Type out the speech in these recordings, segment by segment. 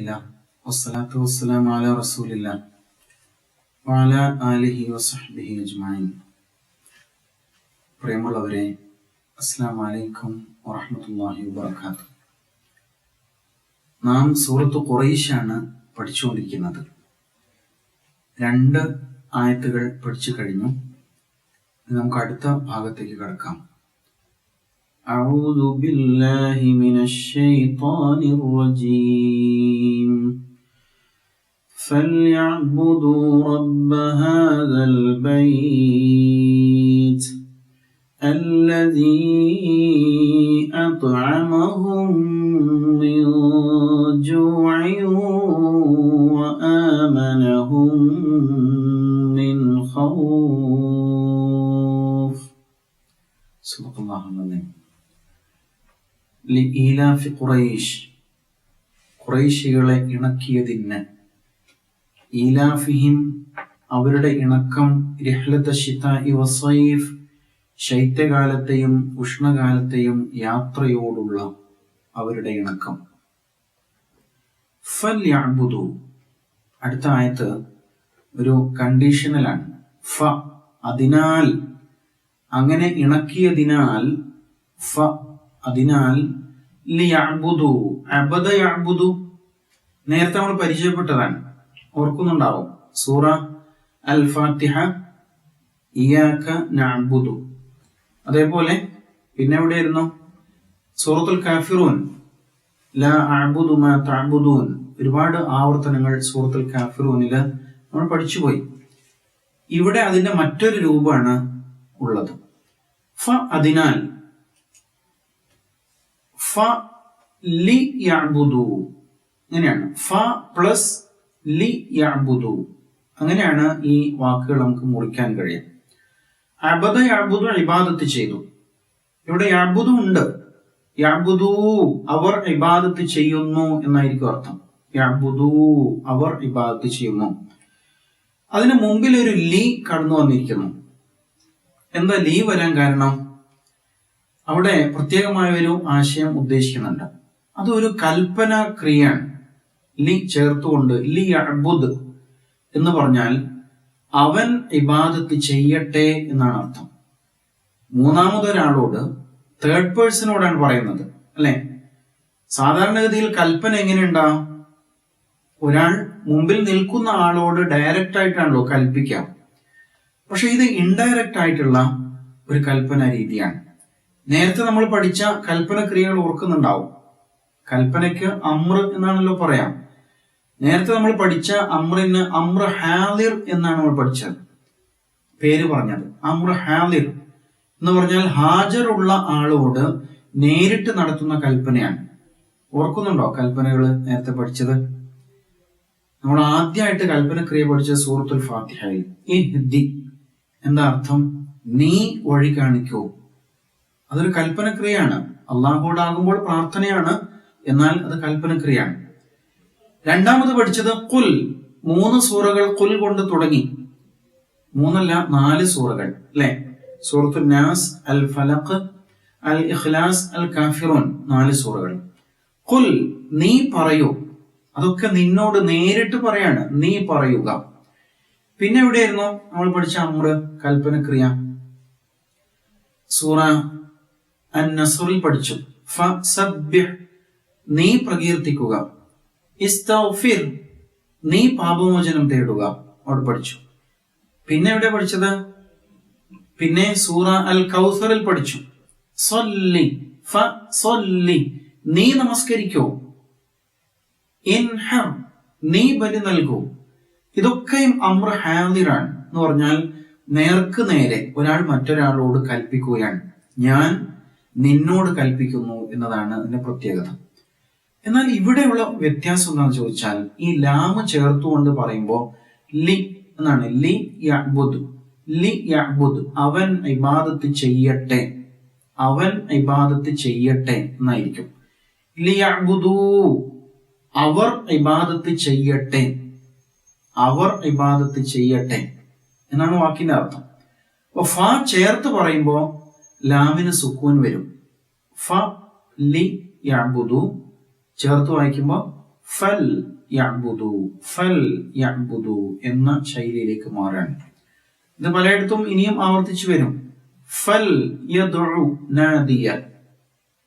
അൽഹംദുലില്ലാ വസ്സലാത്തു വസ്സലാമു അലാ റസൂലില്ലാ വഅല ആലിഹി വസഹ്ബിഹി അജ്മഈൻ പ്രിയമുള്ളവരെ അസ്സലാമു അലൈക്കും വറഹ്മത്തുള്ളാഹി വബറകാതുഹു നാം സൂറത്ത് ഖുറൈശാണ് പഠിച്ചുകൊണ്ടിരിക്കുന്നത് രണ്ട് ആയത്തുകൾ പഠിച്ചു കഴിഞ്ഞു ഇനി നമുക്ക് അടുത്ത ഭാഗത്തേക്ക് കടക്കാം أعوذ بالله من الشيطان الرجيم فليعبدوا رب هذا البيت الذي أطعمهم من جوع وآمنهم من خوف صدق الله العظيم ലീലാഫി ഖുറൈഷ് ഖുറൈശികളെ ഇണക്കിയതിന് ഈലാഫിഹിം അവരുടെ ഇണക്കം വസൈഫ് ശൈത്യകാലത്തെയും ഉഷ്ണകാലത്തെയും യാത്രയോടുള്ള അവരുടെ ഇണക്കം. ഫൽ യാബുദു. അടുത്ത ആയത്ത് ഒരു കണ്ടീഷണലാണ്. ഫ അതിനാൽ. അങ്ങനെ ഇണക്കിയതിനാൽ ഫ അതിനാൽ ലിയാബുദു. അബദ യഅ്ബുദു നേരത്തെ നമ്മൾ പരിചയപ്പെട്ടതാണ്. ഓർക്കുന്നുണ്ടാവും. സൂറ അൽ ഫാത്തിഹ ഇയാക്ക നഅ്ബുദു. അതേപോലെ പിന്നെ എവിടെയായിരുന്നു? സൂറത്തുൽ കാഫിറൂൻ ലാ അഅ്ബുദു മാ തഅബുദൂൻ. ഒരുപാട് ആവർത്തനങ്ങൾ സൂറത്തുൽ കാഫിറൂനിൽ നമ്മൾ പഠിച്ചുപോയി. ഇവിടെ അതിന്റെ മറ്റൊരു രൂപമാണ് ഉള്ളത്. ഫ അതിനാൽ ഫ ലി യാബുദു ഇങ്ങനെയാണ്. ഫ പ്ലസ് ലി യാബുദു. അങ്ങനെയാണ് ഈ വാക്കുകൾ നമുക്ക് മുറിക്കാൻ കഴിയും അബദ യാബുദു ഇബാദത്ത് ചെയ്തു. ഇവിടെ യാബുദു ഉണ്ട്. യാബുദു അവർ ഇബാദത്ത് ചെയ്യുന്നു എന്നായിരിക്കും അർത്ഥം. യാബുദു അവർ ഇബാദത്ത് ചെയ്യുന്നു. അതിന് മുമ്പിൽ ഒരു ലീ കടന്നു വന്നിരിക്കുന്നു. എന്താ ലീ വരാൻ കാരണം? അവിടെ പ്രത്യേകമായ ഒരു ആശയം ഉദ്ദേശിക്കുന്നുണ്ട്. അതൊരു കൽപ്പന ക്രിയയാണ് ലി ചേർത്തുകൊണ്ട് ലി അബുദ് എന്ന് പറഞ്ഞാൽ അവൻ ഇബാദത്ത് ചെയ്യട്ടെ എന്നാണ് അർത്ഥം. മൂന്നാമതൊരാളോട് തേർഡ് പേഴ്സണോടാണ് പറയുന്നത് അല്ലെ? സാധാരണഗതിയിൽ കൽപ്പന എങ്ങനെയുണ്ടാവും ഒരാൾ മുമ്പിൽ നിൽക്കുന്ന ആളോട് ഡയറക്റ്റ് ആയിട്ടാണല്ലോ കൽപ്പിക്കാം. പക്ഷെ ഇത് ഇൻഡയറക്റ്റ് ആയിട്ടുള്ള ഒരു കൽപ്പന രീതിയാണ്. നേരത്തെ നമ്മൾ പഠിച്ച കൽപ്പന ക്രിയകൾ ഓർക്കുന്നുണ്ടാവും. കൽപ്പനയ്ക്ക് അമ്ര എന്നാണല്ലോ പറയാം. നേരത്തെ നമ്മൾ പഠിച്ച അമ്രിന് അമ്ര ഹാലിർ എന്നാണ് നമ്മൾ പഠിച്ചത്. പേര് പറഞ്ഞത്. അമ്ര ഹാലിർ എന്ന് പറഞ്ഞാൽ ഹാജറുള്ള ആളോട് നേരിട്ട് നടത്തുന്ന കൽപ്പനയാണ്. ഓർക്കുന്നുണ്ടോ കൽപ്പനകൾ നേരത്തെ പഠിച്ചത്? നമ്മൾ ആദ്യമായിട്ട് കൽപ്പന ക്രിയ പഠിച്ച സൂറത്തുൽ ഫാത്തിഹയിൽ. എന്താ അർത്ഥം? നീ വഴി കാണിക്കൂ. അതൊരു കൽപ്പന ക്രിയയാണ് അള്ളാഹുവോടാകുമ്പോൾ പ്രാർത്ഥനയാണ്. എന്നാൽ അത് കൽപ്പനക്രിയയാണ്. രണ്ടാമത് പഠിച്ചത് കുൽ. മൂന്ന് സൂറകൾ കുൽ കൊണ്ട് തുടങ്ങി. മൂന്നല്ല നാല് സൂറകൾ അല്ലെ? സൂറത്തു നാസ് അൽ ഫലഖ് അൽ ഇഖ്ലാസ് അൽ കാഫിറൂൻ നാല് സൂറകൾ. കുൽ നീ പറയൂ. അതൊക്കെ നിന്നോട് നേരിട്ട് പറയാണ്. നീ പറയുക. പിന്നെ എവിടെയായിരുന്നു നമ്മൾ പഠിച്ച അമ്ര? കൽപ്പനക്രിയ. സൂറ അൻ നസറിൽ പഠിച്ചു നീ പ്രകീർത്തിക്കുക. നീ പാപമോചനം തേടുക. അവിടെ പഠിച്ചു. പിന്നെ എവിടെ പഠിച്ചത്? പിന്നെ സൂറ അൽ കൗസറിൽ പഠിച്ചു. സൊല്ലി ഫ സൊല്ലി. നീ നമസ്കരിക്കൂ. നീ ബലി നൽകൂ. ഇതൊക്കെയും അമ്ര ഹാദിറാണ്. എന്ന് പറഞ്ഞാൽ നേർക്ക് നേരെ ഒരാൾ മറ്റൊരാളോട് കൽപ്പിക്കുകയാണ്. ഞാൻ നിന്നോട് കൽപ്പിക്കുന്നു എന്നതാണ് അതിന്റെ പ്രത്യേകത. എന്നാൽ ഇവിടെയുള്ള വ്യത്യാസം എന്താണെന്ന് ചോദിച്ചാൽ ഈ ലാമ് ചേർത്തുകൊണ്ട് പറയുമ്പോൾ ലി എന്നാണ്. ലി യഅ്ബുദ്. ലി യഅ്ബുദ്. അവൻ ഇബാദത്ത് ചെയ്യട്ടെ. അവൻ ഇബാദത്ത് ചെയ്യട്ടെ എന്നായിരിക്കും. ലി യഅ്ബുദൂ. അവർ ഇബാദത്ത് ചെയ്യട്ടെ. അവർ ഇബാദത്ത് ചെയ്യട്ടെ. എന്നാണ് വാക്കിന്റെ അർത്ഥം. അപ്പൊ ഫ ചേർത്ത് പറയുമ്പോൾ ലാമിന് സുക്കൂൻ വരും. ഫ ലി യഅ്ബുദു. ചേർത്ത് വായിക്കുമ്പോൾ ഫൽ യഅ്ബുദു ഫൽ യഅ്ബുദു എന്ന ശൈലിയിലേക്ക് മാറാണ് ഇത് പലയിടത്തും ഇനിയും ആവർത്തിച്ചു വരും. ഫൽ യദ്ഉ നാദിയ.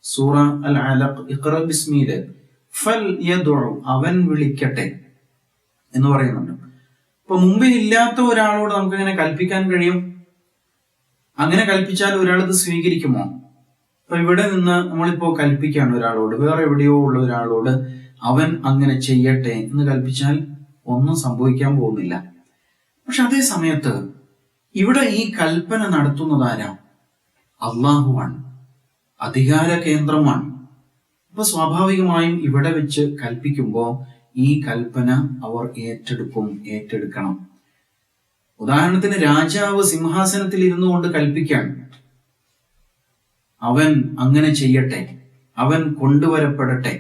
സൂറ അൽ അലഖ് ഇഖ്റ ബിസ്മിയിൽ ഫൽ യദ്ഉ അവൻ വിളിക്കട്ടെ എന്ന് പറയുന്നുണ്ട്. അപ്പൊ മുമ്പിൽ ഇല്ലാത്ത ഒരാളോട് നമുക്ക് എങ്ങനെ കൽപ്പിക്കാൻ കഴിയും? അങ്ങനെ കൽപ്പിച്ചാൽ ഒരാൾ സ്വീകരിക്കുമോ? അപ്പൊ ഇവിടെ നിന്ന് നമ്മളിപ്പോ കൽപ്പിക്കാണ് ഒരാളോട്. വേറെ എവിടെയോ ഉള്ള ഒരാളോട് അവൻ അങ്ങനെ ചെയ്യട്ടെ എന്ന് കൽപ്പിച്ചാൽ ഒന്നും സംഭവിക്കാൻ പോകുന്നില്ല. പക്ഷെ അതേ സമയത്ത് ഇവിടെ ഈ കൽപ്പന നടത്തുന്നതാരാ? അള്ളാഹുവാണ് അധികാര കേന്ദ്രമാണ്. അപ്പൊ സ്വാഭാവികമായും ഇവിടെ വെച്ച് കൽപ്പിക്കുമ്പോൾ ഈ കൽപ്പന അവർ ഏറ്റെടുക്കും ഏറ്റെടുക്കണം. ഉദാഹരണത്തിന് രാജാവ് സിംഹാസനത്തിൽ ഇരുന്നു കൊണ്ട് കൽപ്പിക്കാൻ. അവൻ അങ്ങനെ ചെയ്യട്ടെ അവൻ കൊണ്ടുവരപ്പെടട്ടെ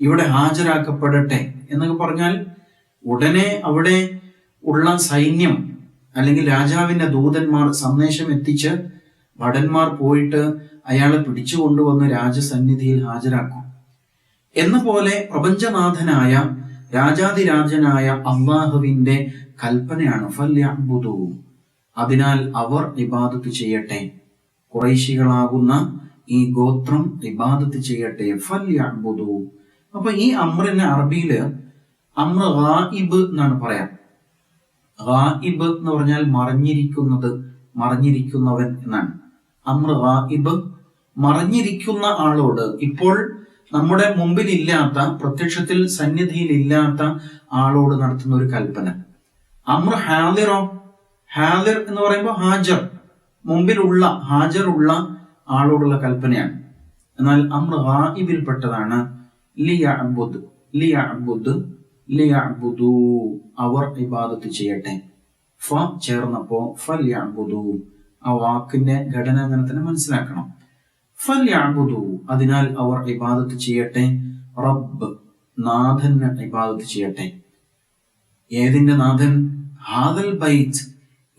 ഇവിടെ ഹാജരാക്കപ്പെടട്ടെ എന്നൊക്കെ പറഞ്ഞാൽ ഉടനെ അവിടെ ഉള്ള സൈന്യം അല്ലെങ്കിൽ രാജാവിന്റെ ദൂതന്മാർ സന്ദേശം എത്തിച്ച് ഭടന്മാർ പോയിട്ട് അയാളെ പിടിച്ചു കൊണ്ടുവന്ന് രാജസന്നിധിയിൽ ഹാജരാക്കും. എന്ന പോലെ പ്രപഞ്ചനാഥനായ രാജാതിരാജനായ അള്ളാഹുവിന്റെ കൽപ്പനയാണ് ഫല്യാബുദവും അതിനാൽ അവർ ഇബാദത്ത് ചെയ്യട്ടെ. കുറേശികളാകുന്ന ഈ ഗോത്രം ഇബാദത്ത് ചെയ്യട്ടെ ഫല്യബുദു അപ്പൊ ഈ അമ്രിന് അറബിയിൽ അമ്ര ഗായിബ് എന്നാണ് പറയാം. ഗായിബ് എന്ന് പറഞ്ഞാൽ മറിഞ്ഞിരിക്കുന്നത് മറിഞ്ഞിരിക്കുന്നവൻ എന്നാണ്. അമ്ര ഗായിബ് മറിഞ്ഞിരിക്കുന്ന ആളോട് ഇപ്പോൾ നമ്മുടെ മുമ്പിൽ ഇല്ലാത്ത പ്രത്യക്ഷത്തിൽ സന്നിധിയിൽ ഇല്ലാത്ത ആളോട് നടത്തുന്ന ഒരു കൽപ്പന. അമ്ര ഹാലിറോ ഹാലിർ എന്ന് പറയുമ്പോൾ ഹാജർ. മുമ്പിലുള്ള ഹാജറുള്ള ആളോടുള്ള കൽപ്പനയാണ്. എന്നാൽ അമ്ര ഗായിബിൽപ്പെട്ടതാണ്. ലിയഅബുദ് ലിയ അബുദു അവർ ഇബാദത്ത് ചെയ്യട്ടെ. ഫ ചേർന്നപ്പോ ഫല്യാബുദു ആ വാക്കിന്റെ ഘടന അങ്ങനെ തന്നെ മനസ്സിലാക്കണം. ഫല്യാബുദു അതിനാൽ അവർ ഇബാദത്ത് ചെയ്യട്ടെ. റബ്ബ് നാഥന് ഇബാദത്ത് ചെയ്യട്ടെ. ഏതിന്റെ നാഥൻ? ഹാദൽ ബൈറ്റ്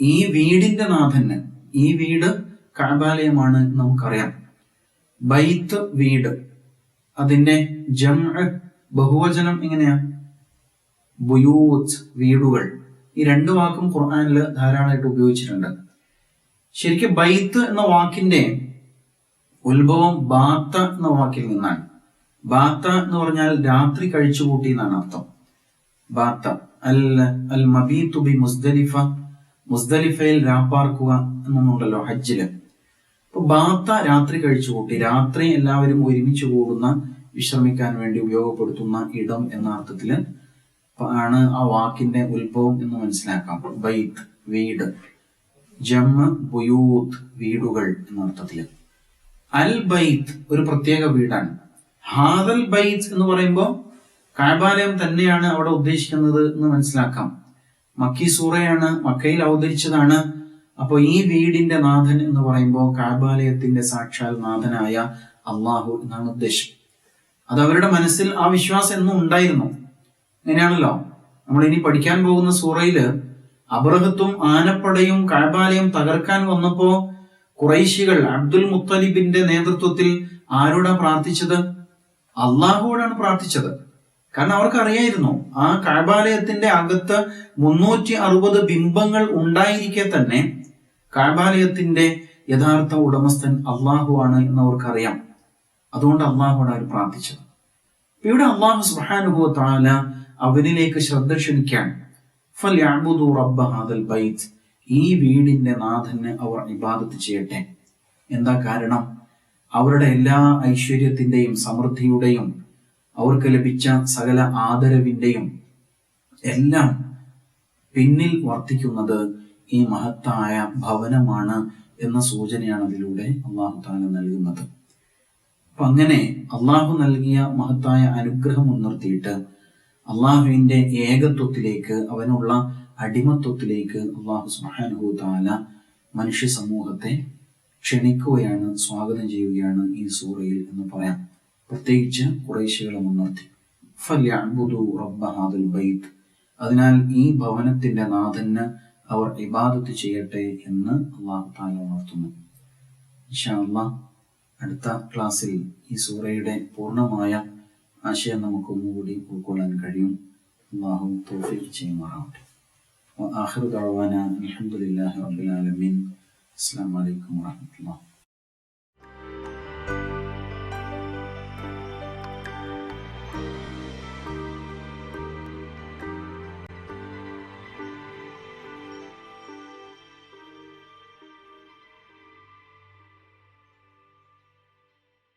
ഈ വീടിന്റെ നാഥന് ഈ വീട് കഅബാലയമാണ് നമുക്കറിയാം. ബൈത്ത് വീട്. അതിന്റെ ജം ബഹുവചനം എങ്ങനെയാ? ബുയൂത്ത് വീടുകൾ. ഈ രണ്ട് വാക്കും ഖുർആാനിൽ ധാരാളമായിട്ട് ഉപയോഗിച്ചിട്ടുണ്ട്. ശരിക്കും ബൈത്ത് എന്ന വാക്കിന്റെ ഉത്ഭവം ബാത്ത എന്ന വാക്കിൽ നിന്നാണ്. ബാത്ത എന്ന് പറഞ്ഞാൽ രാത്രി കഴിച്ചുകൂട്ടി എന്നാണ് അർത്ഥം. ബാത്ത. അൽ അൽ മബീത്തു ബി മുസ്ദലിഫ മുസ്ദലിഫയിൽ രാപ്പാർക്കുക എന്നൊന്നുണ്ടല്ലോ ഹജ്ജിൽ. അപ്പൊ ബാത്ത രാത്രി കഴിച്ചു കൂട്ടി രാത്രി എല്ലാവരും ഒരുമിച്ച് കൂടുന്ന വിശ്രമിക്കാൻ വേണ്ടി ഉപയോഗപ്പെടുത്തുന്ന ഇടം എന്ന അർത്ഥത്തിൽ ആണ് ആ വാക്കിന്റെ ഉത്ഭവം എന്ന് മനസ്സിലാക്കാം. ബൈത്ത് വീട്. ജമ്മ ബുയൂത്ത് വീടുകൾ എന്ന അർത്ഥത്തിൽ. അൽ ബൈത്ത് ഒരു പ്രത്യേക വീടാണ്. ഹാദൽ ബൈത്ത് എന്ന് പറയുമ്പോൾ കാബാലയം തന്നെയാണ് അവിടെ ഉദ്ദേശിക്കുന്നത് എന്ന് മനസ്സിലാക്കാം. മക്കി സൂറയാണ് മക്കയിൽ അവതരിച്ചതാണ്. അപ്പോൾ ഈ വീടിന്റെ നാഥൻ എന്ന് പറയുമ്പോൾ കാബാലയത്തിന്റെ സാക്ഷാൽ നാഥനായ അള്ളാഹു എന്നാണ് ഉദ്ദേശം. അത് അവരുടെ മനസ്സിൽ ആ വിശ്വാസം എന്നും ഉണ്ടായിരുന്നു. അങ്ങനെയാണല്ലോ. നമ്മൾ ഇനി പഠിക്കാൻ പോകുന്ന സൂറയിൽ അബ്രഹത്തും ആനപ്പടയും കാബാലയം തകർക്കാൻ വന്നപ്പോ കുറൈശികൾ അബ്ദുൽ മുത്തലിബിന്റെ നേതൃത്വത്തിൽ ആരോടാ പ്രാർത്ഥിച്ചത്? അള്ളാഹുവോടാണ് പ്രാർത്ഥിച്ചത്. കാരണം അവർക്ക് അറിയായിരുന്നു ആ കാബാലയത്തിന്റെ അകത്ത് മുന്നൂറ്റി അറുപത് ബിംബങ്ങൾ ഉണ്ടായിരിക്കെ തന്നെ കാബാലയത്തിന്റെ യഥാർത്ഥ ഉടമസ്ഥൻ അള്ളാഹു ആണ് എന്ന് അവർക്കറിയാം അതുകൊണ്ട് അള്ളാഹുവാണ് അവർ പ്രാർത്ഥിച്ചത്. ഇവിടെ അള്ളാഹു സുഹാനുഭവ താല അവനിലേക്ക് ശ്രദ്ധ ക്ഷണിക്കാൻ ഈ വീടിന്റെ നാഥന് അവർ ഇബാദത്ത് ചെയ്യട്ടെ. എന്താ കാരണം? അവരുടെ എല്ലാ ഐശ്വര്യത്തിന്റെയും സമൃദ്ധിയുടെയും അവർക്ക് ലഭിച്ച സകല ആദരവിന്റെയും എല്ലാം പിന്നിൽ വർത്തിക്കുന്നത് ഈ മഹത്തായ ഭവനമാണ് എന്ന സൂചനയാണ് അതിലൂടെ അള്ളാഹു താല നൽകുന്നത്. അപ്പൊ അങ്ങനെ അള്ളാഹു നൽകിയ മഹത്തായ അനുഗ്രഹം മുൻനിർത്തിയിട്ട് അള്ളാഹുവിന്റെ ഏകത്വത്തിലേക്ക് അവനുള്ള അടിമത്വത്തിലേക്ക് അള്ളാഹു സുഹാനഹു താല മനുഷ്യ സമൂഹത്തെ ക്ഷണിക്കുകയാണ് സ്വാഗതം ചെയ്യുകയാണ് ഈ സൂറയിൽ എന്ന് പറയാം. പ്രത്യേകിച്ച് കുറേശികളെ മുൻനിർത്തി ഫല്യഅ്ബുദു റബ്ബ ഹാദൽ ബൈത്ത് അതിനാൽ ഈ ഭവനത്തിന്റെ നാഥന് അവർ ഇബാദത്ത് ചെയ്യട്ടെ എന്ന് അള്ളാഹു താല ഉണർത്തുന്നു ഇൻഷാ അള്ളാഹ് അടുത്ത ക്ലാസ്സിൽ ഈ സൂറയുടെ പൂർണ്ണമായ ആശയം നമുക്ക് ഒന്നുകൂടി ഉൾക്കൊള്ളാൻ കഴിയും അള്ളാഹു തോഫീക്ക് ചെയ്യുമാറാവട്ടെ وآخر دعوانا الحمد لله رب العالمين السلام عليكم ورحمة الله